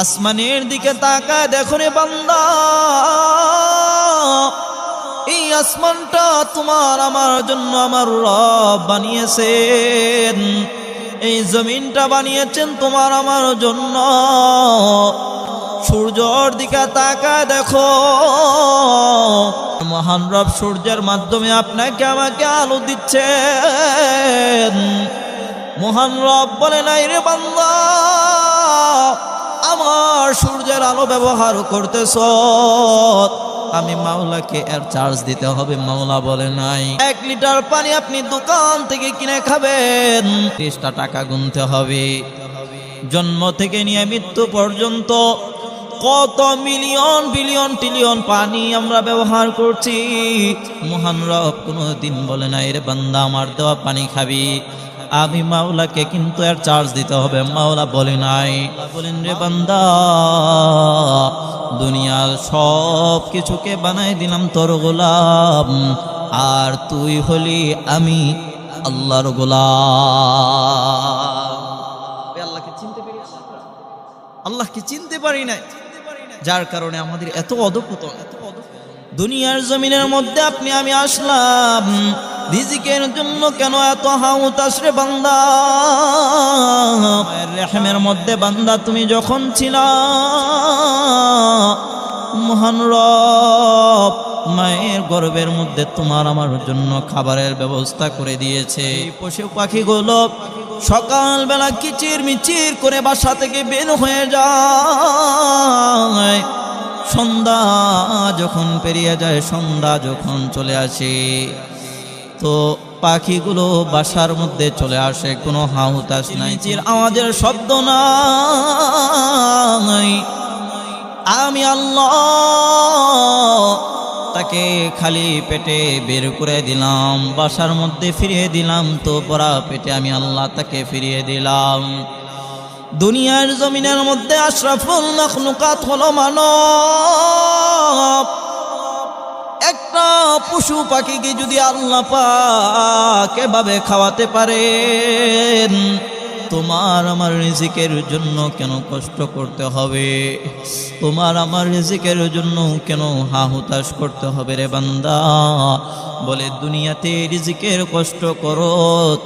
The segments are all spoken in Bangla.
আসমানের দিকে তাকা দেখো রে বান্দা। এই আসমানটা তোমার আমার জন্য আমার রব বানিয়েছেন। এই জমিনটা বানিয়েছেন তোমার আমার জন্য। সূর্যর দিকে তাকা দেখো। মহান রব সূর্যের মাধ্যমে আপনাকে আমাকে আলো দিচ্ছেন। মহান রব বলে নাই রে বান্দা। সূর্যের আলো ব্যবহার করতেছ? আমি মাওলাকে এর চার্জ দিতে হবে, মাওলা বলে নাই। এক লিটার পানি আপনি দোকান থেকে কিনে খাবেন। ত্রিশটা টাকা গুনতে হবে। জন্ম থেকে নিয়ে মৃত্যু পর্যন্ত কত মিলিয়ন, বিলিয়ন ট্রিলিয়ন পানি আমরা ব্যবহার করছি। মহান রব কোনো দিন বলে না এর বান্দা, আমার দেওয়া পানি খাবি। আমি মাওলাকে কিন্তু এর চার্জ দিতে হবে। মাওলা বলে নাই, বলেন রে বান্দা, দুনিয়ার সব কিছুকে বানাই দিলাম তোর গোলাম, আর তুই হলি আমি আল্লাহর গোলাম। আল্লাহকে চিনতে পেরে আল্লাহকে চিনতে পারি নাই? যার কারণে আমাদের এত অধপতন। দুনিয়ার জমিনের মধ্যে আপনি, আমি আসলাম রিজিকের জন্য কেন এত হাউতাস রে বান্দা? রেহেমের মধ্যে বান্দা তুমি যখন ছিলা, মহান রব, মায়ের গর্বের মধ্যে তোমার আমার জন্য খাবারের ব্যবস্থা করে দিয়েছে। পশু পাখিগুলো সকালবেলা কিচির মিচির করে বাসা থেকে বের হয়ে যায়। সন্ধ্যা যখন পেরিয়ে যায়, সন্ধ্যা যখন চলে আসে। তো পাখিগুলো বাসার মধ্যে চলে আসে কোনো হাহুতাস নাই। চির আমাদের শব্দ নাই। আমি আল্লাহ তাকে খালি পেটে বের করে দিলাম বাসার মধ্যে ফিরিয়ে দিলাম তো পরা পেটে আমি আল্লাহ তাকে ফিরিয়ে দিলাম। দুনিয়ার জমিনের মধ্যে আশরাফুল মখলুকাত হলো মানব। পশু পাখিকে যদি আল্লাহ পাক এভাবে খাওয়াতে পারেন, তোমার আমার রিজিকের জন্য কেন কষ্ট করতে হবে? তোমার আমার রিজিকের জন্য কেন হা হুতাশ করতে হবে রে বান্দা? বলে, দুনিয়াতে রিজিকের কষ্ট করো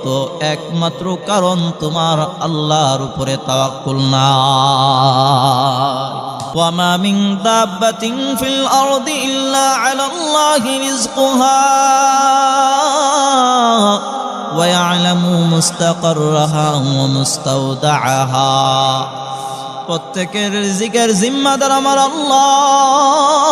তো একমাত্র কারণ তোমার আল্লাহর উপরে তাওয়াক্কুল না। وما من دابة في الأرض إلا على الله رزقها ويعلم مستقرها ومستودعها প্রত্যেকের রিজিকের জিম্মাদার আমার আল্লাহ